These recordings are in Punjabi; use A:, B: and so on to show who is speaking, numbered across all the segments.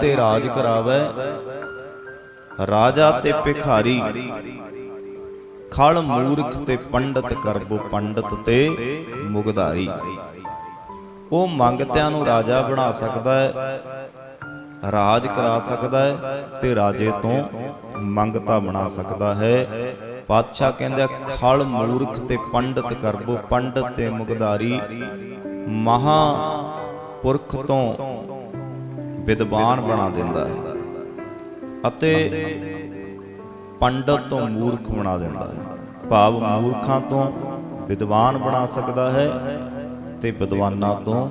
A: ਤੇ ਰਾਜ ਕਰਾਵੇ। ਰਾਜਾ ਤੇ ਭਿਖਾਰੀ। ਖਲ ਮੂਰਖ ਤੇ ਪੰਡਤ ਕਰਬੋ ਪੰਡਤ ਤੇ ਮੁਗਧਾਰੀ। ਉਹ ਮੰਗਤਿਆਂ ਨੂੰ ਰਾਜਾ ਬਣਾ ਸਕਦਾ ਹੈ, ਰਾਜ ਕਰਾ ਸਕਦਾ ਹੈ ਤੇ ਰਾਜੇ ਤੋਂ ਮੰਗਤਾ ਬਣਾ ਸਕਦਾ ਹੈ। ਪਾਤਸ਼ਾਹ ਕਹਿੰਦਾ ਖਲ ਮੂਰਖ ਤੇ ਪੰਡਤ ਕਰਬੋ ਪੰਡਤ ਤੇ ਮੁਗਧਾਰੀ। ਮਹਾ ਪੁਰਖ ਤੋਂ ਵਿਦਵਾਨ ਬਣਾ ਦਿੰਦਾ ਹੈ ਅਤੇ ਪੰਡਤ ਤੋਂ ਮੂਰਖ ਬਣਾ ਦਿੰਦਾ ਹੈ। ਭਾਵ ਮੂਰਖਾਂ ਤੋਂ ਵਿਦਵਾਨ ਬਣਾ ਸਕਦਾ ਹੈ ਤੇ ਵਿਦਵਾਨਾਂ ਤੋਂ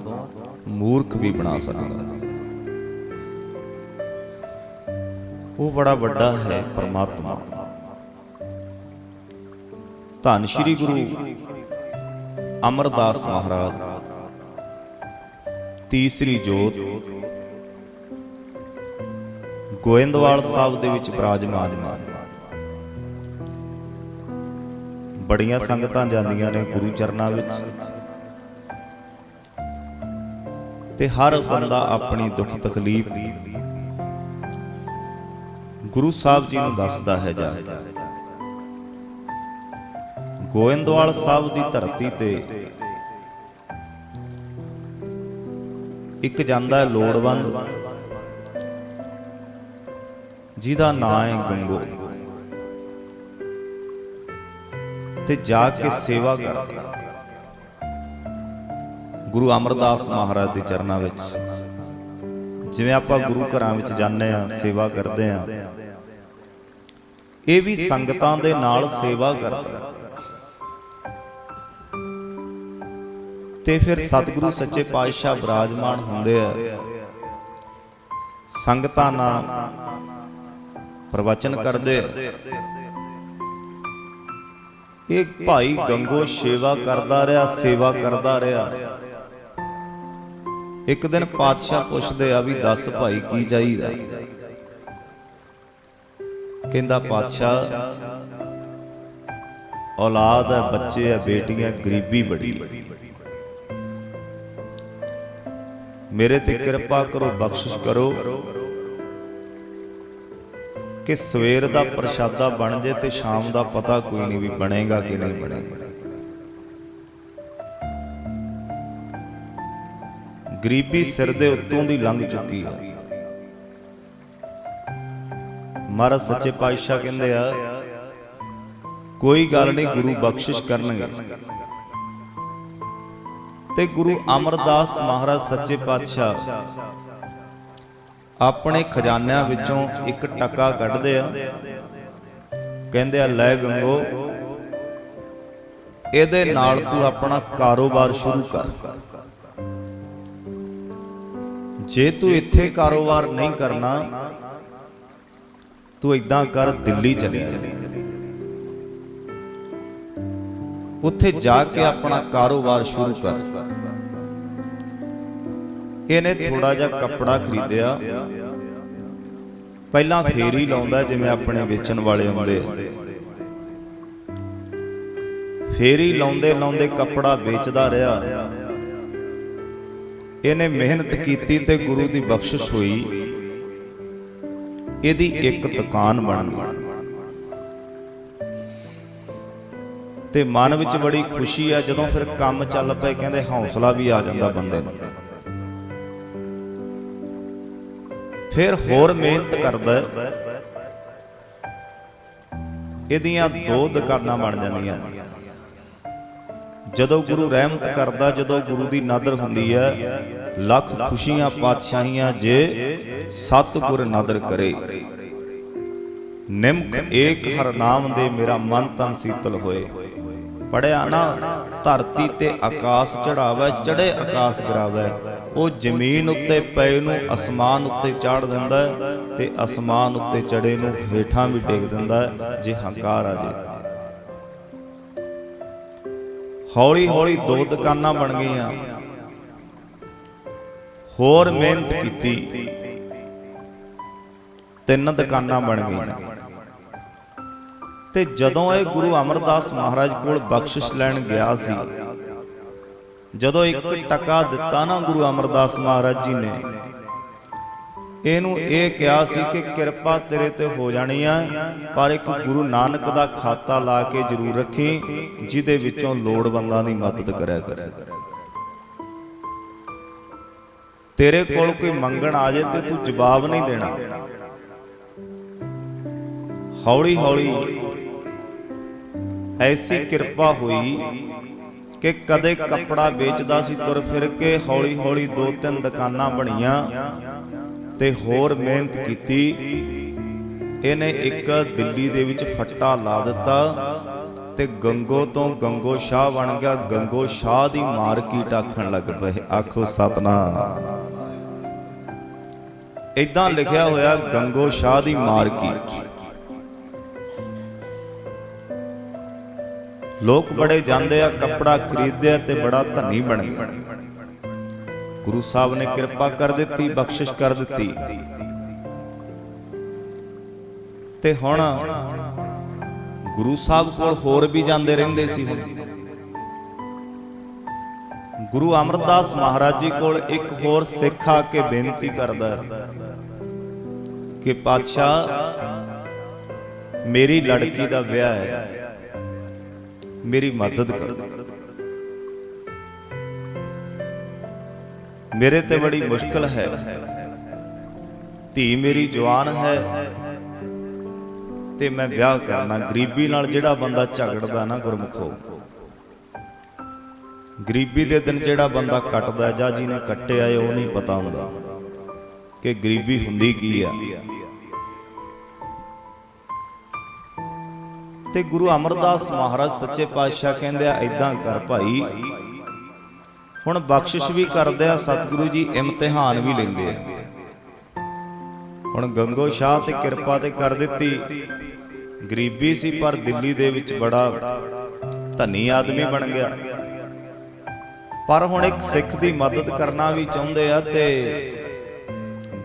A: ਮੂਰਖ ਵੀ ਬਣਾ ਸਕਦਾ ਹੈ। ਉਹ ਬੜਾ ਵੱਡਾ ਹੈ ਪਰਮਾਤਮਾ। ਧੰਨ ਸ਼੍ਰੀ ਗੁਰੂ ਅਮਰਦਾਸ ਮਹਾਰਾਜ। ਤੀਸਰੀ ਜੋਤ ਗੋਇੰਦਵਾਲ ਸਾਹਿਬ ਦੇ ਵਿੱਚ ਬਿਰਾਜਮਾਨ। ਹਨ ਬੜੀਆਂ ਸੰਗਤਾਂ ਜਾਂਦੀਆਂ ਨੇ ਗੁਰੂ ਚਰਨਾਂ ਵਿੱਚ। ਤੇ ਹਰ ਬੰਦਾ ਆਪਣੀ ਦੁੱਖ ਤਕਲੀਫ ਗੁਰੂ ਸਾਹਿਬ ਜੀ ਨੂੰ ਦੱਸਦਾ ਹੈ ਜਾ ਕੇ। ਗੋਇੰਦਵਾਲ ਸਾਹਿਬ ਦੀ ਧਰਤੀ ਤੇ ਇੱਕ ਜਾਂਦਾ ਹੈ ਲੋੜਵੰਦ। ਜਿਹਦਾ ਨਾਂ ਹੈ ਗੰਗੋ। ਤੇ ਜਾ ਕੇ ਸੇਵਾ ਕਰਦਾ। ਗੁਰੂ ਅਮਰਦਾਸ ਮਹਾਰਾਜ ਦੇ ਚਰਨਾਂ ਵਿੱਚ। ਜਿਵੇਂ ਆਪਾਂ ਗੁਰੂ ਘਰਾਂ ਵਿੱਚ ਜਾਂਦੇ ਆ ਸੇਵਾ ਕਰਦੇ ਆ ਇਹ ਵੀ ਸੰਗਤਾਂ ਦੇ ਨਾਲ ਸੇਵਾ ਕਰਦਾ। ਤੇ ਫਿਰ ਸਤਿਗੁਰੂ ਸੱਚੇ ਪਾਤਸ਼ਾਹ ਬਿਰਾਜਮਾਨ ਹੁੰਦੇ ਆ। ਸੰਗਤਾਂ ਨਾਲ ਪ੍ਰਵਚਨ ਕਰਦੇ। ਇਹ ਭਾਈ ਗੰਗੋ ਸੇਵਾ ਕਰਦਾ ਰਿਹਾ, ਸੇਵਾ ਕਰਦਾ ਰਿਹਾ। ਇੱਕ ਦਿਨ ਪਾਤਸ਼ਾਹ ਪੁੱਛਦੇ ਆ ਵੀ ਦੱਸ ਭਾਈ ਕੀ ਚਾਹੀਦਾ? ਕਹਿੰਦਾ, ਪਾਤਸ਼ਾਹ, ਔਲਾਦ ਹੈ, ਬੱਚੇ ਹੈ, ਬੇਟੀਆਂ, ਗਰੀਬੀ ਬੜੀ ਮੇਰੇ ਤੇ ਕਿਰਪਾ ਕਰੋ, ਬਖਸ਼ਿਸ਼ ਕਰੋ। ਕਿ ਸਵੇਰ ਦਾ ਪ੍ਰਸ਼ਾਦਾ ਬਣ ਜੇ ਤੇ ਸ਼ਾਮ ਦਾ ਪਤਾ ਕੋਈ ਨਹੀਂ ਵੀ ਬਣੇਗਾ ਕਿ ਨਹੀਂ ਬਣੇਗਾ। ਗਰੀਬੀ ਸਿਰ ਦੇ ਉੱਤੋਂ ਦੀ ਲੰਘ ਚੁੱਕੀ ਹੈ ਮਹਾਰਾਜ ਸੱਚੇ ਪਾਤਸ਼ਾਹ ਕਹਿੰਦੇ ਆ, ਕੋਈ ਗੱਲ ਨਹੀਂ, ਗੁਰੂ ਬਖਸ਼ਿਸ਼ ਕਰਨਗੇ। ਤੇ ਗੁਰੂ ਅਮਰਦਾਸ ਮਹਾਰਾਜ ਸੱਚੇ ਪਾਤਸ਼ਾਹ ਆਪਣੇ ਖਜ਼ਾਨਿਆਂ ਵਿੱਚੋਂ ਇੱਕ ਟਕਾ ਕੱਢਦੇ ਆ। ਕਹਿੰਦੇ ਆ, ਲੈ ਗੰਗੋ, ਇਹਦੇ ਨਾਲ ਤੂੰ ਆਪਣਾ ਕਾਰੋਬਾਰ ਸ਼ੁਰੂ ਕਰ। ਜੇ ਤੂੰ ਇੱਥੇ ਕਾਰੋਬਾਰ ਨਹੀਂ ਕਰਨਾ, ਤੂੰ ਇਦਾਂ ਕਰ, ਦਿੱਲੀ ਚਲੇ ਜਾ ਉੱਥੇ ਜਾ ਕੇ ਆਪਣਾ ਕਾਰੋਬਾਰ ਸ਼ੁਰੂ ਕਰ। ਇਹਨੇ ਥੋੜਾ ਜਿਹਾ ਕੱਪੜਾ ਖਰੀਦਿਆ। ਪਹਿਲਾਂ ਫੇਰੀ ਲਾਉਂਦਾ ਜਿਵੇਂ ਆਪਣੇ ਵੇਚਣ ਵਾਲੇ ਹੁੰਦੇ। ਆ ਫੇਰੀ ਲਾਉਂਦੇ ਲਾਉਂਦੇ ਕੱਪੜਾ ਵੇਚਦਾ ਰਿਹਾ। ਇਹਨੇ ਮਿਹਨਤ ਕੀਤੀ ਤੇ ਗੁਰੂ ਦੀ ਬਖਸ਼ਿਸ਼ ਹੋਈ। ਇਹਦੀ ਇੱਕ ਦੁਕਾਨ ਬਣ ਗਈ। ਤੇ ਮਨ ਵਿੱਚ ਬੜੀ ਖੁਸ਼ੀ ਆ ਜਦੋਂ ਫਿਰ ਕੰਮ ਚੱਲ ਪਏ, ਕਹਿੰਦੇ ਹੌਸਲਾ ਵੀ ਆ ਜਾਂਦਾ ਬੰਦੇ ਨੂੰ। ਫਿਰ ਹੋਰ ਮਿਹਨਤ ਕਰਦਾ ਇਹਦੀਆਂ ਦੋ ਦੁਕਾਨਾਂ ਬਣ ਜਾਂਦੀਆਂ। ਜਦੋਂ ਗੁਰੂ ਰਹਿਮਤ ਕਰਦਾ, ਜਦੋਂ ਗੁਰੂ ਦੀ ਨਦਰ ਹੁੰਦੀ ਹੈ, ਲੱਖ ਖੁਸ਼ੀਆਂ ਪਾਤਸ਼ਾਹੀਆਂ ਜੇ ਸਤਿਗੁਰ ਨਦਰ ਕਰੇ। ਨਿਮਕ ਏਕ ਹਰ ਨਾਮ ਦੇ ਮੇਰਾ ਮਨ ਤਨ ਸੀਤਲ ਹੋਏ। ਪੜਿਆ ਨਾ, ਧਰਤੀ ਤੇ ਆਕਾਸ਼ ਚੜਾਵੇ ਚੜੇ ਆਕਾਸ਼ ਗਰਾਵੇ। ਉਹ ਜ਼ਮੀਨ ਉੱਤੇ ਪਏ ਨੂੰ ਅਸਮਾਨ ਉੱਤੇ ਚਾੜ ਦਿੰਦਾ ਹੈ ਤੇ ਅਸਮਾਨ ਉੱਤੇ ਚੜੇ ਨੂੰ ਹੇਠਾਂ ਵੀ ਡੇਗ ਦਿੰਦਾ ਹੈ, ਜੇ ਹੰਕਾਰ ਆ ਜੇ। ਹੌਲੀ ਹੌਲੀ ਦੋ ਦੁਕਾਨਾਂ ਬਣ ਗਈਆਂ। ਹੋਰ ਮਿਹਨਤ ਕੀਤੀ। ਤਿੰਨ ਦੁਕਾਨਾਂ ਬਣ ਗਈਆਂ। ਤੇ ਜਦੋਂ ਇਹ ਗੁਰੂ ਅਮਰਦਾਸ ਮਹਾਰਾਜ ਕੋਲ ਬਖਸ਼ਿਸ਼ ਲੈਣ ਗਿਆ ਸੀ ਜਦੋਂ ਇੱਕ ਟਕਾ ਦਿੱਤਾ ਨਾ ਗੁਰੂ ਅਮਰਦਾਸ ਮਹਾਰਾਜ ਜੀ ਨੇ, ਇਹਨੂੰ ਇਹ ਕਿਹਾ ਸੀ ਕਿ ਕਿਰਪਾ ਤੇਰੇ ਤੇ ਹੋ ਜਾਣੀ ਆ ਪਰ ਇੱਕ ਗੁਰੂ ਨਾਨਕ ਦਾ ਖਾਤਾ ਲਾ ਕੇ ਜ਼ਰੂਰ ਰੱਖੀ, ਜਿਹਦੇ ਵਿੱਚੋਂ ਲੋੜਵੰਦਾਂ ਦੀ ਮਦਦ ਕਰਿਆ ਕਰੇ। ਤੇਰੇ ਕੋਲ ਕੋਈ ਮੰਗਣ ਆ ਜੇ ਤੇ ਤੂੰ ਜਵਾਬ ਨਹੀਂ ਦੇਣਾ। ਹੌਲੀ ਹੌਲੀ ਐਸੀ ਕਿਰਪਾ ਹੋਈ ਕਿ ਕਦੇ ਕੱਪੜਾ ਵੇਚਦਾ ਸੀ, ਤੁਰ ਫਿਰ ਕੇ ਹੌਲੀ ਹੌਲੀ ਦੋ ਤਿੰਨ ਦੁਕਾਨਾਂ ਬਣੀਆਂ ਤੇ ਹੋਰ ਮਿਹਨਤ ਕੀਤੀ। ਇਹਨੇ ਇੱਕ ਦਿੱਲੀ ਦੇ ਵਿੱਚ ਫੱਟਾ ਲਾ ਦਿੱਤਾ ਤੇ ਗੰਗੋ ਤੋਂ ਗੰਗੋ ਸ਼ਾਹ ਬਣ ਗਿਆ। ਗੰਗੋ ਸ਼ਾਹ ਦੀ ਮਾਰਕੀਟ ਆਖਣ ਲੱਗ ਪਏ? ਆਖੋ ਸਤਨਾਮ। ਇਦਾਂ ਲਿਖਿਆ ਹੋਇਆ, ਗੰਗੋ ਸ਼ਾਹ ਦੀ ਮਾਰਕੀਟ ਲੋਕ ਬੜੇ ਜਾਂਦੇ ਆ, ਕੱਪੜਾ ਖਰੀਦਦੇ ਆ ਤੇ ਬੜਾ ਧਨੀ ਬਣ ਗਏ। ਗੁਰੂ ਸਾਹਿਬ ਨੇ ਕਿਰਪਾ ਕਰ ਦਿੱਤੀ, ਬਖਸ਼ਿਸ਼ ਕਰ ਦਿੱਤੀ। ਤੇ ਹੁਣ ਗੁਰੂ ਸਾਹਿਬ ਕੋਲ ਹੋਰ ਵੀ ਜਾਂਦੇ ਰਹਿੰਦੇ ਸੀ ਹੁਣ। ਗੁਰੂ ਅਮਰਦਾਸ ਮਹਾਰਾਜ ਜੀ ਕੋਲ ਇੱਕ ਹੋਰ ਸਿੱਖ ਆ ਕੇ ਬੇਨਤੀ ਕਰਦਾ ਕਿ ਪਾਤਸ਼ਾਹ, ਮੇਰੀ ਲੜਕੀ ਦਾ ਵਿਆਹ ਹੈ। ਮੇਰੀ ਮਦਦ ਕਰੋ। ਮੇਰੇ ਤੇ ਬੜੀ ਮੁਸ਼ਕਲ ਹੈ। ਧੀ ਮੇਰੀ ਜਵਾਨ ਹੈ ਤੇ ਮੈਂ ਵਿਆਹ ਕਰਨਾ। ਗਰੀਬੀ ਨਾਲ ਜਿਹੜਾ ਬੰਦਾ ਝਗੜਦਾ ਨਾ ਗੁਰਮਖੋ, ਗਰੀਬੀ ਦੇ ਦਿਨ ਜਿਹੜਾ ਬੰਦਾ ਕੱਟਦਾ ਜਾਂ ਜਿਹਨੇ ਕੱਟਿਆ ਹੈ ਉਹ ਨਹੀਂ ਪਤਾ ਹੁੰਦਾ ਕਿ ਗਰੀਬੀ ਹੁੰਦੀ ਕੀ ਆ। ਤੇ ਗੁਰੂ ਅਮਰਦਾਸ ਮਹਾਰਾਜ ਸੱਚੇ ਪਾਤਸ਼ਾਹ ਕਹਿੰਦੇ ਆ ਇਦਾਂ ਕਰ ਭਾਈ। ਹੁਣ ਬਖਸ਼ਿਸ਼ ਵੀ ਕਰਦੇ ਆ, ਸਤਿਗੁਰੂ ਜੀ ਇਮਤਿਹਾਨ ਵੀ ਲੈਂਦੇ ਆ। ਹੁਣ ਗੰਗੋ ਸ਼ਾਹ ਤੇ ਕਿਰਪਾ ਤੇ ਕਰ ਦਿੱਤੀ। ਗਰੀਬੀ ਸੀ, ਪਰ ਦਿੱਲੀ ਦੇ ਵਿੱਚ ਬੜਾ ਧਨੀ ਆਦਮੀ ਬਣ ਗਿਆ। ਪਰ ਹੁਣ ਇੱਕ ਸਿੱਖ ਦੀ ਮਦਦ ਕਰਨਾ ਵੀ ਚਾਹੁੰਦੇ ਆ ਤੇ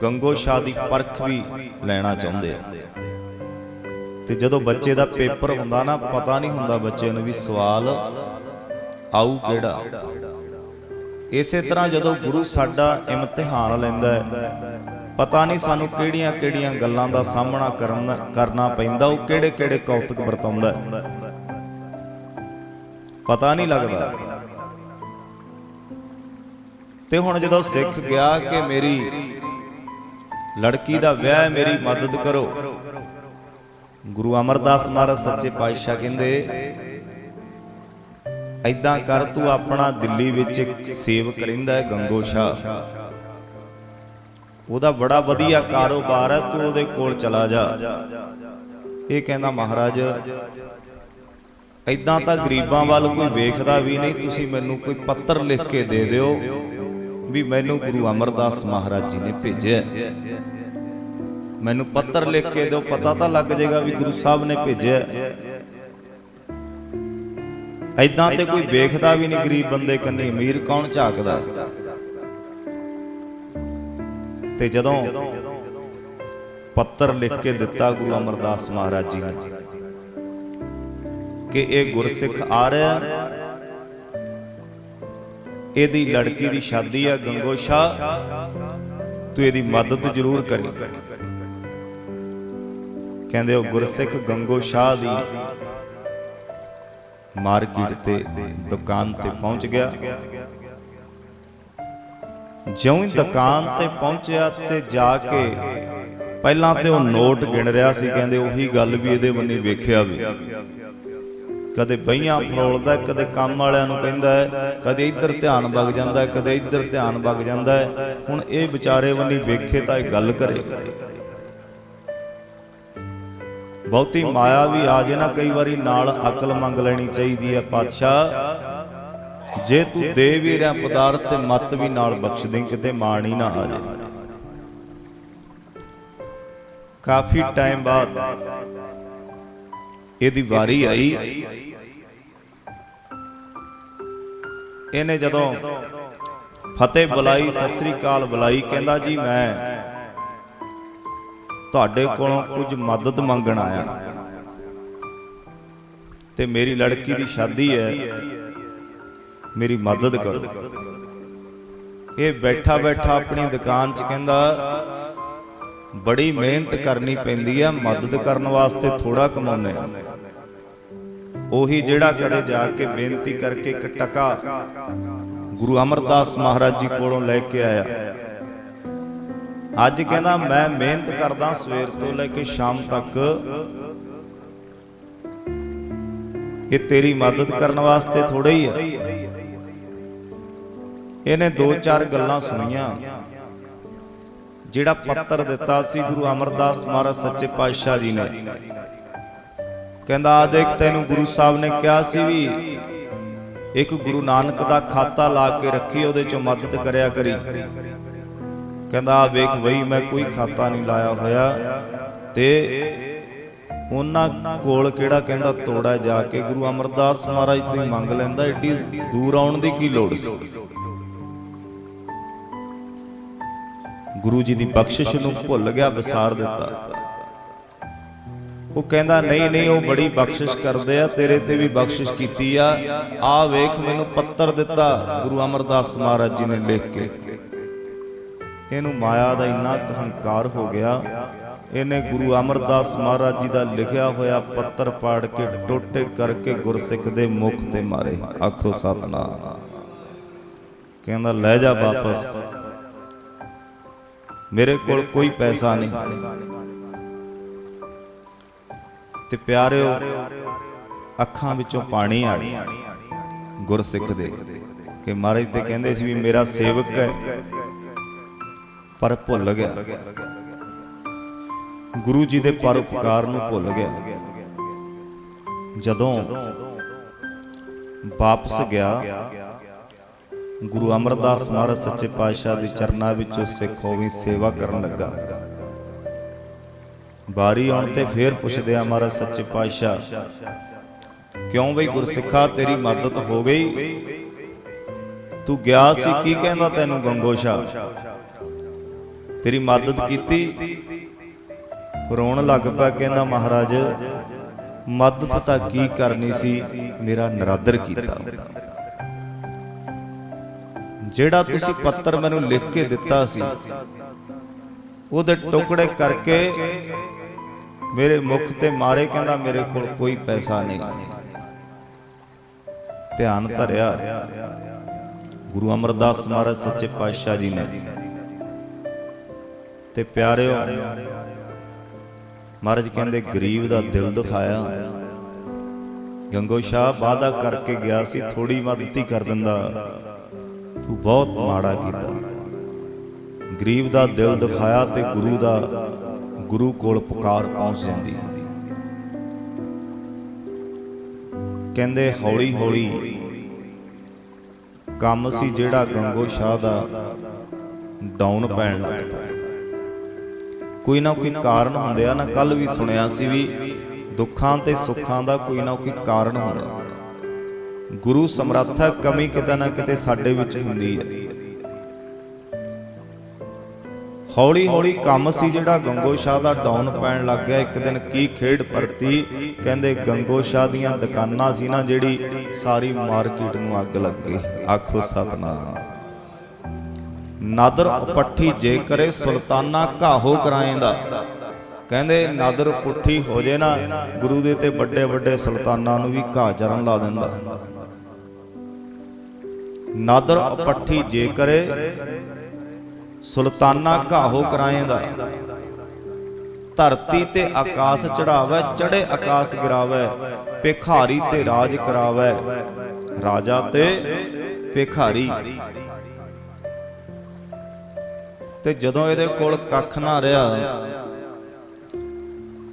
A: ਗੰਗੋ ਸ਼ਾਹ ਦੀ ਪਰਖ ਵੀ ਲੈਣਾ ਚਾਹੁੰਦੇ ਆ। ਤੇ ਜਦੋਂ ਬੱਚੇ ਦਾ ਪੇਪਰ ਹੁੰਦਾ ਨਾ, ਪਤਾ ਨਹੀਂ ਹੁੰਦਾ ਬੱਚੇ ਨੂੰ ਵੀ ਸਵਾਲ ਆਊ ਕਿਹੜਾ। ਇਸੇ ਤਰ੍ਹਾਂ ਜਦੋਂ ਗੁਰੂ ਸਾਡਾ ਇਮਤਿਹਾਨ ਲੈਂਦਾ ਹੈ, ਪਤਾ ਨਹੀਂ ਸਾਨੂੰ ਕਿਹੜੀਆਂ ਕਿਹੜੀਆਂ ਗੱਲਾਂ ਦਾ ਸਾਹਮਣਾ ਕਰਨ ਕਰਨਾ ਪੈਂਦਾ, ਉਹ ਕਿਹੜੇ ਕਿਹੜੇ ਕੌਤਕ ਵਰਤਾਉਂਦਾ ਪਤਾ ਨਹੀਂ ਲੱਗਦਾ। ਤੇ ਹੁਣ ਜਦੋਂ ਸਿੱਖ ਗਿਆ ਕਿ ਮੇਰੀ ਲੜਕੀ ਦਾ ਵਿਆਹ ਮੇਰੀ ਮਦਦ ਕਰੋ ਗੁਰੂ ਅਮਰਦਾਸ ਮਹਾਰਾਜ ਸੱਚੇ ਪਾਤਸ਼ਾਹ ਕਹਿੰਦੇ ਐਦਾਂ ਕਰ ਤੂੰ ਆਪਣਾ ਦਿੱਲੀ ਵਿੱਚ ਇੱਕ ਸੇਵਕ ਰਹਿੰਦਾ ਹੈ, ਗੰਗੋ ਸ਼ਾਹ। ਉਹਦਾ ਬੜਾ ਵਧੀਆ ਕਾਰੋਬਾਰ ਹੈ, ਤੂੰ ਉਹਦੇ ਕੋਲ ਚਲਾ ਜਾ। ਇਹ ਕਹਿੰਦਾ, ਮਹਾਰਾਜ ਐਦਾਂ ਤਾਂ ਗਰੀਬਾਂ ਵੱਲ ਕੋਈ ਵੇਖਦਾ ਵੀ ਨਹੀਂ, ਤੁਸੀਂ ਮੈਨੂੰ ਕੋਈ ਪੱਤਰ ਲਿਖ ਕੇ ਦੇ ਦਿਓ ਵੀ ਮੈਨੂੰ ਗੁਰੂ ਅਮਰਦਾਸ ਮਹਾਰਾਜ ਜੀ ਨੇ ਭੇਜਿਆ ਮੈਨੂੰ ਪੱਤਰ ਲਿਖ ਕੇ ਦਿਓ, ਪਤਾ ਤਾਂ ਲੱਗ ਜਾਏਗਾ ਵੀ ਗੁਰੂ ਸਾਹਿਬ ਨੇ ਭੇਜਿਆ ਐਦਾਂ ਤੇ ਕੋਈ ਵੇਖਦਾ ਵੀ ਨਹੀਂ ਗਰੀਬ ਬੰਦੇ ਕੰਨੀ, ਅਮੀਰ ਕੌਣ ਝਾਕਦਾ? ਤੇ ਜਦੋਂ ਪੱਤਰ ਲਿਖ ਕੇ ਦਿੱਤਾ ਗੁਰੂ ਅਮਰਦਾਸ ਮਹਾਰਾਜ ਜੀ ਨੇ, ਕਿ ਇਹ ਗੁਰਸਿੱਖ ਆ ਰਿਹਾ ਇਹਦੀ ਲੜਕੀ ਦੀ ਸ਼ਾਦੀ ਹੈ, ਗੰਗੋ ਸ਼ਾਹ। ਤੂੰ ਇਹਦੀ ਮਦਦ ਜ਼ਰੂਰ ਕਰੀ। ਕਹਿੰਦੇ ਉਹ ਗੁਰਸਿੱਖ ਗੰਗੋ ਸ਼ਾਹ ਦੀ ਮਾਰਕੀਟ ਤੇ ਦੁਕਾਨ ਤੇ ਪਹੁੰਚ ਗਿਆ। ਜਿਉਂ ਹੀ ਦੁਕਾਨ ਤੇ ਪਹੁੰਚਿਆ ਤੇ ਜਾ ਕੇ ਪਹਿਲਾਂ ਤੇ ਉਹ ਨੋਟ ਗਿਣ ਰਿਹਾ ਸੀ ਕਹਿੰਦੇ ਉਹੀ ਗੱਲ ਵੀ ਇਹਦੇ ਬੰਨੀ ਵੇਖਿਆ ਵੀ। ਕਦੇ ਬਈਆਂ ਫਰੋਲਦਾ ਕਦੇ ਕੰਮ ਵਾਲਿਆਂ ਨੂੰ ਕਹਿੰਦਾ ਹੈ ਕਦੇ ਇੱਧਰ ਧਿਆਨ ਵਗ ਜਾਂਦਾ ਹੈ, ਕਦੇ ਇੱਧਰ ਧਿਆਨ ਵਗ ਜਾਂਦਾ ਹੈ। ਹੁਣ ਇਹ ਵਿਚਾਰੇ ਬੰਨੀ ਵੇਖੇ ਤਾਂ ਇਹ ਗੱਲ ਕਰੇ। ਬਹੁਤੀ ਮਾਇਆ ਵੀ ਆ ਜੇ ਨਾ ਕਈ ਵਾਰੀ ਨਾਲ ਅਕਲ ਮੰਗ ਲੈਣੀ ਚਾਹੀਦੀ ਹੈ ਪਾਤਸ਼ਾਹ। ਜੇ ਤੂੰ ਦੇ ਵੀ ਰਿਹਾ ਪਦਾਰਥ ਤੇ ਮਤ ਵੀ ਨਾਲ ਬਖਸ਼ ਦੇ ਕਿਤੇ ਮਾਣ ਹੀ ਨਾ ਆ ਜੇ ਕਾਫੀ ਟਾਈਮ ਬਾਅਦ ਇਹਦੀ ਵਾਰੀ ਆਈ। ਇਹਨੇ ਜਦੋਂ ਫਤਿਹ ਬੁਲਾਈ ਸਤਿ ਸ੍ਰੀ ਅਕਾਲ ਬੁਲਾਈ ਕਹਿੰਦਾ ਜੀ ਮੈਂ ਤੁਹਾਡੇ ਕੋਲੋਂ ਕੁਝ ਮਦਦ ਮੰਗਣ ਆਇਆ। ਤੇ ਮੇਰੀ ਲੜਕੀ ਦੀ ਸ਼ਾਦੀ ਹੈ। ਮੇਰੀ ਮਦਦ ਕਰੋ। ਇਹ ਬੈਠਾ ਬੈਠਾ ਆਪਣੀ ਦੁਕਾਨ 'ਚ ਕਹਿੰਦਾ, ਬੜੀ ਮਿਹਨਤ ਕਰਨੀ ਪੈਂਦੀ ਆ, ਮਦਦ ਕਰਨ ਵਾਸਤੇ ਥੋੜਾ ਕਮਾਉਂਦੇ ਆ। ਉਹੀ ਜਿਹੜਾ ਕਦੇ ਜਾ ਕੇ ਬੇਨਤੀ ਕਰਕੇ ਇੱਕ ਟਕਾ ਗੁਰੂ ਅਮਰਦਾਸ ਮਹਾਰਾਜ ਜੀ ਕੋਲੋਂ ਲੈ ਕੇ ਆਇਆ। ਅੱਜ ਕਹਿੰਦਾ ਮੈਂ ਮਿਹਨਤ ਕਰਦਾ ਸਵੇਰ ਤੋਂ ਲੈ ਕੇ ਸ਼ਾਮ ਤੱਕ। ਇਹ ਤੇਰੀ ਮਦਦ ਕਰਨ ਵਾਸਤੇ ਥੋੜਾ ਹੀ ਹੈ ਇਹਨੇ ਦੋ ਚਾਰ ਗੱਲਾਂ ਸੁਣੀਆਂ। ਜਿਹੜਾ ਪੱਤਰ ਦਿੱਤਾ ਸੀ ਗੁਰੂ ਅਮਰਦਾਸ ਮਹਾਰਾਜ ਸੱਚੇ ਪਾਤਸ਼ਾਹ ਜੀ ਨੇ। ਕਹਿੰਦਾ ਆ ਦੇਖ ਤੈਨੂੰ ਗੁਰੂ ਸਾਹਿਬ ਨੇ ਕਿਹਾ ਸੀ ਵੀ ਇੱਕ ਗੁਰੂ ਨਾਨਕ ਦਾ ਖਾਤਾ ਲਾ ਕੇ ਰੱਖੀ, ਉਹਦੇ ਚੋਂ ਮਦਦ ਕਰਿਆ ਕਰੀ। ਕਹਿੰਦਾ ਆ ਵੇਖ ਬਈ, ਮੈਂ ਕੋਈ ਖਾਤਾ ਨਹੀਂ ਲਾਇਆ ਹੋਇਆ। ਤੇ ਉਹਨਾਂ ਕੋਲ ਕਿਹੜਾ ਕਹਿੰਦਾ, ਤੋੜਾ ਜਾ ਕੇ ਗੁਰੂ ਅਮਰਦਾਸ ਮਹਾਰਾਜ ਤੋਂ ਹੀ ਮੰਗ ਲੈਂਦਾ, ਏਡੀ ਦੂਰ ਆਉਣ ਦੀ ਕੀ ਲੋੜ ਸੀ? ਗੁਰੂ ਜੀ ਦੀ ਬਖਸ਼ਿਸ਼ ਨੂੰ ਭੁੱਲ ਗਿਆ, ਵਿਸਾਰ ਦਿੱਤਾ। ਉਹ ਕਹਿੰਦਾ, ਨਹੀਂ ਨਹੀਂ, ਉਹ ਬੜੀ ਬਖਸ਼ਿਸ਼ ਕਰਦੇ ਆ, ਤੇਰੇ ਤੇ ਵੀ ਬਖਸ਼ਿਸ਼ ਕੀਤੀ ਆ। ਆ ਵੇਖ, ਮੈਨੂੰ ਪੱਤਰ ਦਿੱਤਾ ਗੁਰੂ ਅਮਰਦਾਸ ਮਹਾਰਾਜ ਜੀ ਨੇ ਲਿਖ ਕੇ। ਇਹਨੂੰ ਮਾਇਆ ਦਾ ਇੰਨਾ ਕੁ ਹੰਕਾਰ ਹੋ ਗਿਆ। ਇਹਨੇ ਗੁਰੂ ਅਮਰਦਾਸ ਮਹਾਰਾਜ ਜੀ ਦਾ ਲਿਖਿਆ ਹੋਇਆ ਪੱਤਰ ਪਾੜ ਕੇ ਟੋਟੇ ਕਰਕੇ ਗੁਰਸਿੱਖ ਦੇ ਮੁਖ ਤੇ ਮਾਰੇ। ਆਖੋ ਸਤਨਾਮ। ਕਹਿੰਦਾ, ਲੈ ਜਾ ਵਾਪਸ। ਮੇਰੇ ਕੋਲ ਕੋਈ ਪੈਸਾ ਨਹੀਂ। ਤੇ ਪਿਆਰਿਓ, ਅੱਖਾਂ ਵਿੱਚੋਂ ਪਾਣੀ ਆ ਗਿਆ ਗੁਰਸਿੱਖ ਦੇ। ਕਿ ਮਹਾਰਾਜ ਤੇ ਕਹਿੰਦੇ ਸੀ ਵੀ ਮੇਰਾ ਸੇਵਕ ਹੈ। ਪਰ ਭੁੱਲ ਗਿਆ। ਗੁਰੂ ਜੀ ਦੇ ਪਰਉਪਕਾਰ ਨੂੰ ਭੁੱਲ ਗਿਆ। ਜਦੋਂ ਵਾਪਸ ਗਿਆ, ਗੁਰੂ ਅਮਰਦਾਸ ਮਹਾਰਾਜ ਸੱਚੇ ਪਾਤਸ਼ਾਹ ਦੇ ਚਰਨਾਂ ਵਿੱਚ ਸਿੱਖ ਹੋਵੀ ਸੇਵਾ ਕਰਨ ਲੱਗਾ। ਬਾਰੀ ਆਉਣ ਤੇ ਫੇਰ ਪੁੱਛਦੇ ਆ ਮਹਾਰਾਜ ਸੱਚੇ ਪਾਤਸ਼ਾਹ, ਕਿਉਂ ਬਈ ਗੁਰਸਿੱਖਾ ਤੇਰੀ ਮਦਦ ਹੋ ਗਈ? ਤੂੰ ਗਿਆ ਸੀ, ਕੀ ਕਹਿੰਦਾ ਤੈਨੂੰ ਗੰਗੋਸ਼ਾ ਤੇਰੀ ਮਦਦ ਕੀਤੀ। ਰੋਣ ਲੱਗ ਪਿਆ ਕਹਿੰਦਾ, ਮਹਾਰਾਜ, ਮਦਦ ਤਾਂ ਕੀ ਕਰਨੀ ਸੀ? ਮੇਰਾ ਨਰਾਦਰ ਕੀਤਾ। ਜਿਹੜਾ ਤੁਸੀਂ ਪੱਤਰ ਮੈਨੂੰ ਲਿਖ ਕੇ ਦਿੱਤਾ ਸੀ, ਉਹਦੇ ਟੁਕੜੇ ਕਰਕੇ ਮੇਰੇ ਮੁਖ ਤੇ ਮਾਰੇ, ਕਹਿੰਦਾ, ਮੇਰੇ ਕੋਲ ਕੋਈ ਪੈਸਾ ਨਹੀਂ। ਧਿਆਨ ਧਰਿਆ। ਗੁਰੂ ਅਮਰਦਾਸ ਮਹਾਰਾਜ, ਸੱਚੇ ਪਾਤਸ਼ਾਹ ਜੀ ਨੇ ਤੇ ਪਿਆਰਿਓ ਮਹਾਰਾਜ ਕਹਿੰਦੇ ਗਰੀਬ ਦਾ ਦਿਲ ਦਿਖਾਇਆ। ਗੰਗੋ ਸ਼ਾਹ ਵਾਦਾ ਕਰਕੇ ਗਿਆ ਸੀ ਥੋੜੀ ਮਦਦ ਹੀ ਕਰ ਦਿੰਦਾ। ਤੂੰ ਬਹੁਤ ਮਾੜਾ ਕੀਤਾ। ਗਰੀਬ ਦਾ ਦਿਲ ਦਿਖਾਇਆ ਤੇ ਗੁਰੂ ਦਾ ਗੁਰੂ ਕੋਲ ਪੁਕਾਰ ਪਹੁੰਚ ਜਾਂਦੀ। ਕਹਿੰਦੇ ਹੌਲੀ ਹੌਲੀ ਕੰਮ ਸੀ ਜਿਹੜਾ ਗੰਗੋ ਸ਼ਾਹ ਦਾ ਡਾਊਨ ਪੈਣ ਲੱਗ ਪਿਆ। ਕੋਈ ਨਾ ਕੋਈ ਕਾਰਨ ਹੁੰਦੇ ਆ ਨਾ ਕੱਲ ਵੀ ਸੁਣਿਆ ਸੀ ਵੀ ਦੁੱਖਾਂ ਤੇ ਸੁੱਖਾਂ ਦਾ ਕੋਈ ਨਾ ਕੋਈ ਕਾਰਨ ਹੁੰਦਾ। ਗੁਰੂ ਸਮਰੱਥ ਕਮੀ ਕਿਤੇ ਨਾ ਕਿਤੇ ਸਾਡੇ ਵਿੱਚ ਹੁੰਦੀ ਹੈ। ਹੌਲੀ ਹੌਲੀ ਕੰਮ ਸੀ ਜਿਹੜਾ ਗੰਗੋ ਸ਼ਾਹ ਦਾ ਡਾਊਨ ਪੈਣ ਲੱਗ ਗਿਆ। ਇੱਕ ਦਿਨ ਕੀ ਖੇਡ ਪਰਤੀ, ਕਹਿੰਦੇ ਗੰਗੋ ਸ਼ਾਹ ਦੀਆਂ ਦੁਕਾਨਾਂ ਸੀ ਨਾ ਜਿਹੜੀ ਸਾਰੀ ਮਾਰਕੀਟ ਨੂੰ ਅੱਗ ਲੱਗ ਗਈ। ਆਖੋ ਸਤਨਾਮ। ਨਾਦਰ ਪੱਠੀ ਜੇ ਕਰੇ ਸੁਲਤਾਨਾ ਘਾਹੋ ਕਰਾਏਂਦਾ ਕਹਿੰਦੇ ਨਾਦਰ ਪੁੱਠੀ ਹੋ ਜੇ ਨਾ ਗੁਰੂ ਦੇ ਤੇ ਵੱਡੇ ਵੱਡੇ ਸੁਲਤਾਨਾਂ ਨੂੰ ਵੀ ਘਾਹ ਚਰਨ ਲਾ ਦਿੰਦਾ। ਨਾਦਰ ਪੱਠੀ ਜੇ ਕਰੇ ਸੁਲਤਾਨਾ ਘਾਹੋ ਕਰਾਏਂਦਾ ਧਰਤੀ ਤੇ ਆਕਾਸ਼ ਚੜਾਵੇ ਚੜੇ ਆਕਾਸ਼ ਗਿਰਾਵੇ ਭਿਖਾਰੀ ਤੇ ਰਾਜ ਕਰਾਵੇ। ਰਾਜਾ ਤੇ ਭਿਖਾਰੀ। ਤੇ ਜਦੋਂ ਇਹਦੇ ਕੋਲ ਕੱਖ ਨਾ ਰਿਹਾ,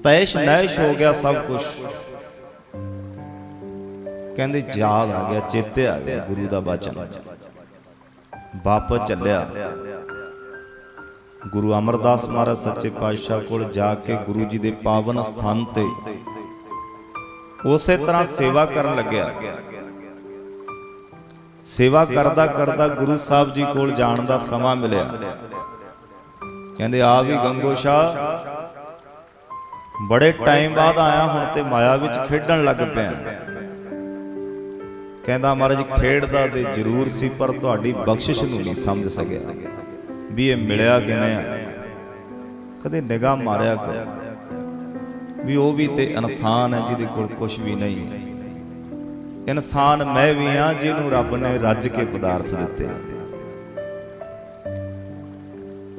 A: ਤੈਸ਼ ਨੈਸ਼ ਹੋ ਗਿਆ ਸਭ ਕੁਝ ਕਹਿੰਦੇ, ਯਾਦ ਆ ਗਿਆ, ਚੇਤੇ ਆ ਗਿਆ, ਗੁਰੂ ਦਾ ਬਚਨ। ਵਾਪਸ ਚੱਲਿਆ। ਗੁਰੂ ਅਮਰਦਾਸ ਮਹਾਰਾਜ ਸੱਚੇ ਪਾਤਸ਼ਾਹ ਕੋਲ ਜਾ ਕੇ ਗੁਰੂ ਜੀ ਦੇ ਪਾਵਨ ਸਥਾਨ ਤੇ ਉਸੇ ਤਰ੍ਹਾਂ ਸੇਵਾ ਕਰਨ ਲੱਗਿਆ। ਸੇਵਾ ਕਰਦਾ ਕਰਦਾ ਗੁਰੂ ਸਾਹਿਬ ਜੀ ਕੋਲ ਜਾਣ ਦਾ ਸਮਾਂ ਮਿਲਿਆ। ਕਹਿੰਦੇ ਆ ਵੀ ਗੰਗੋ ਸ਼ਾਹ। ਬੜੇ ਟਾਈਮ ਬਾਅਦ ਆਇਆ ਹੁਣ ਤੇ ਮਾਇਆ ਵਿੱਚ ਖੇਡਣ ਲੱਗ ਪਿਆ। ਕਹਿੰਦਾ ਮਹਾਰਾਜ ਖੇਡਦਾ ਤੇ ਜ਼ਰੂਰ ਸੀ ਪਰ ਤੁਹਾਡੀ ਬਖਸ਼ਿਸ਼ ਨੂੰ ਨਹੀਂ ਸਮਝ ਸਕਿਆ। ਵੀ ਇਹ ਮਿਲਿਆ ਕਿਵੇਂ ਆ? ਕਦੇ ਨਿਗਾਹ ਮਾਰਿਆ ਕਰੋ। ਵੀ ਉਹ ਵੀ ਤੇ ਇਨਸਾਨ ਹੈ ਜਿਹਦੇ ਕੋਲ ਕੁਝ ਵੀ ਨਹੀਂ ਹੈ। ਇਨਸਾਨ ਮੈਂ ਵੀ ਹਾਂ ਜਿਹਨੂੰ ਰੱਬ ਨੇ ਰੱਜ ਕੇ ਪਦਾਰਥ ਦਿੱਤੇ। ਆ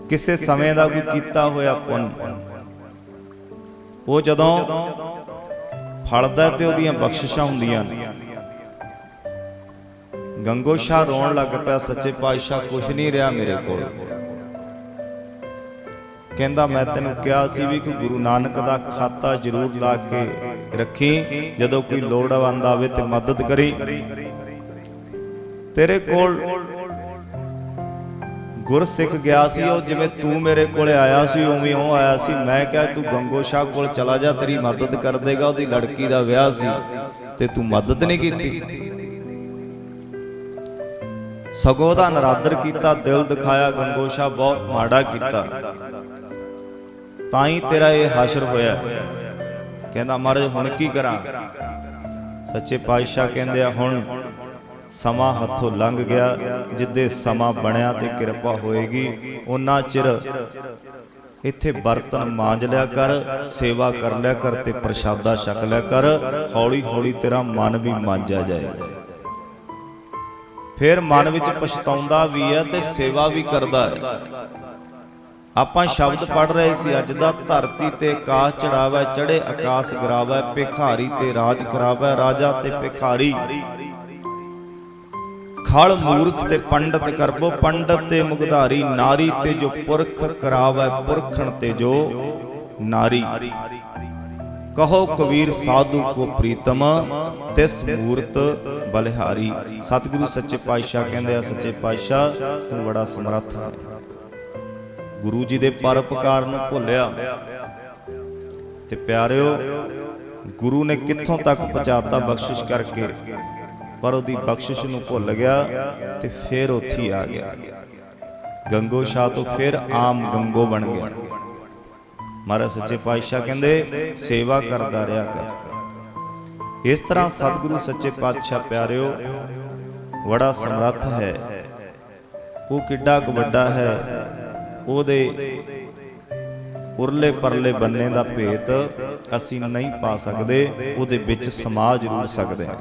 A: ਕਿਸੇ ਸਮੇਂ ਦਾ ਕੋਈ ਕੀਤਾ ਹੋਇਆ ਪੁੰਨ। ਉਹ ਜਦੋਂ ਫਲਦਾ ਤੇ ਉਹਦੀਆਂ ਬਖਸ਼ਿਸ਼ਾਂ ਹੁੰਦੀਆਂ ਨੇ। ਗੰਗੋ ਸ਼ਾਹ ਰੋਣ ਲੱਗ ਪਿਆ, ਸੱਚੇ ਪਾਤਸ਼ਾਹ, ਕੁਛ ਨਹੀਂ ਰਿਹਾ ਮੇਰੇ ਕੋਲ। ਕਹਿੰਦਾ, ਮੈਂ ਤੈਨੂੰ ਕਿਹਾ ਸੀ ਵੀ ਕਿ ਗੁਰੂ ਨਾਨਕ ਦਾ ਖਾਤਾ ਜ਼ਰੂਰ ਲਾ ਕੇ ਰੱਖੀ, ਜਦੋਂ ਕੋਈ ਲੋੜਵੰਦ ਆਵੇ ਤੇ ਮਦਦ ਕਰੀ। ਤੇਰੇ ਕੋਲ ਗੁਰ ਸਿੱਖ ਗਿਆ ਸੀ ਉਹ ਜਿਵੇਂ ਤੂੰ ਮੇਰੇ ਕੋਲੇ ਆਇਆ ਸੀ ਉਵੇਂ ਉਹ ਆਇਆ ਸੀ। ਮੈਂ ਕਿਹਾ ਤੂੰ ਗੰਗੋ ਸ਼ਾਹ ਕੋਲ ਚਲਾ ਜਾ ਤੇਰੀ ਮਦਦ ਕਰ ਦੇਗਾ ਉਹਦੀ ਲੜਕੀ ਦਾ ਵਿਆਹ ਸੀ ਤੇ ਤੂੰ ਮਦਦ ਨਹੀਂ ਕੀਤੀ। ਸਗੋਂ ਦਾ ਨਰਾਦਰ ਕੀਤਾ ਦਿਲ ਦਿਖਾਇਆ ਗੰਗੋ ਸ਼ਾਹ ਬਹੁਤ ਮਾੜਾ ਕੀਤਾ। ਤਾਂ ਹੀ ਤੇਰਾ ਇਹ ਹਾਸ਼ਰ ਹੋਇਆ। ਕਹਿੰਦਾ ਮਹਾਰਾਜ ਹੁਣ ਕੀ ਕਰਾਂ? ਸੱਚੇ ਪਾਤਸ਼ਾਹ ਕਹਿੰਦੇ ਆ ਹੁਣ ਸਮਾਂ ਹੱਥੋਂ ਲੰਘ ਗਿਆ, ਜਿੱਦੇ ਸਮਾਂ ਬਣਿਆ ਤੇ ਕਿਰਪਾ ਹੋਏਗੀ ਉਹਨਾਂ ਚਿਰ ਇੱਥੇ ਬਰਤਨ ਮਾਂਜ ਲਿਆ ਕਰ, ਸੇਵਾ ਕਰ ਲਿਆ ਕਰ ਤੇ ਪ੍ਰਸ਼ਾਦਾ ਛਕ ਲਿਆ ਕਰ ਹੌਲੀ ਹੌਲੀ ਤੇਰਾ ਮਨ ਵੀ ਮਾਂਜਿਆ ਜਾਏਗਾ ਫਿਰ ਮਨ ਵਿੱਚ ਪਛਤਾਉਂਦਾ ਵੀ ਹੈ ਤੇ ਸੇਵਾ ਵੀ ਕਰਦਾ ਹੈ। ਆਪਾਂ ਸ਼ਬਦ ਪੜ ਰਹੇ ਸੀ, ਅੱਜ ਦਾ ਧਰਤੀ ਤੇ ਆਕਾਸ਼ ਚੜਾਵੇ ਚੜੇ ਆਕਾਸ਼ ਗਰਾਵੇ, ਭਿਖਾਰੀ ਤੇ ਰਾਜ ਕਰਾਵੇ, ਰਾਜਾ ਤੇ ਭਿਖਾਰੀ। ਖਲ ਮੂਰਖ ਤੇ ਪੰਡਤ ਕਰਬੋ ਪੰਡਤ ਤੇ ਮੁਗਧਾਰੀ, ਨਾਰੀ ਤੇ ਜੋ ਪੁਰਖ ਕਰਾਵੇ, ਪੁਰਖਣ ਤੇ ਜੋ ਨਾਰੀ। ਕਹੋ ਕਬੀਰ ਸਾਧੂ ਕੋ ਪ੍ਰੀਤਮ, ਤਿਸ ਮੂਰਤ ਬਲਿਹਾਰੀ। ਸਤਿਗੁਰੂ ਸੱਚੇ ਪਾਤਸ਼ਾਹ ਕਹਿੰਦੇ ਆ, ਸੱਚੇ ਪਾਤਸ਼ਾਹ, ਤੂੰ ਬੜਾ ਸਮਰੱਥ ਹੈ। ਗੁਰੂ ਜੀ ਦੇ ਪਰਪਕਾਰ ਨੂੰ ਭੁੱਲਿਆ। ਤੇ ਪਿਆਰਿਓ, ਗੁਰੂ ਨੇ ਕਿੱਥੋਂ ਤੱਕ ਪਹੁੰਚਾਤਾ ਬਖਸ਼ਿਸ਼ ਕਰਕੇ? ਪਰ ਉਹਦੀ ਬਖਸ਼ਿਸ਼ ਨੂੰ ਭੁੱਲ ਗਿਆ ਤੇ ਫਿਰ ਉੱਥੇ ਆ ਗਿਆ। ਗੰਗੋ ਸ਼ਾਹ ਤੋਂ ਫਿਰ ਆਮ ਗੰਗੋ ਬਣ ਗਿਆ। ਮਹਾਰਾਜ ਸੱਚੇ ਪਾਤਸ਼ਾਹ ਕਹਿੰਦੇ, ਸੇਵਾ ਕਰਦਾ ਰਿਹਾ ਕਰ। ਇਸ ਤਰ੍ਹਾਂ ਸਤਿਗੁਰੂ ਸੱਚੇ ਪਾਤਸ਼ਾਹ ਪਿਆਰਿਓ, ਬੜਾ ਸਮਰੱਥ ਹੈ। ਉਹ ਕਿੱਡਾ ਕੁ ਵੱਡਾ ਹੈ। ਉਹਦੇ ਉਰਲੇ ਪਰਲੇ ਬੰਨੇ ਦਾ ਭੇਤ ਅਸੀਂ ਨਹੀਂ ਪਾ ਸਕਦੇ, ਉਹਦੇ ਵਿੱਚ ਸਮਾ ਜ਼ਰੂਰ ਸਕਦੇ ਹਾਂ।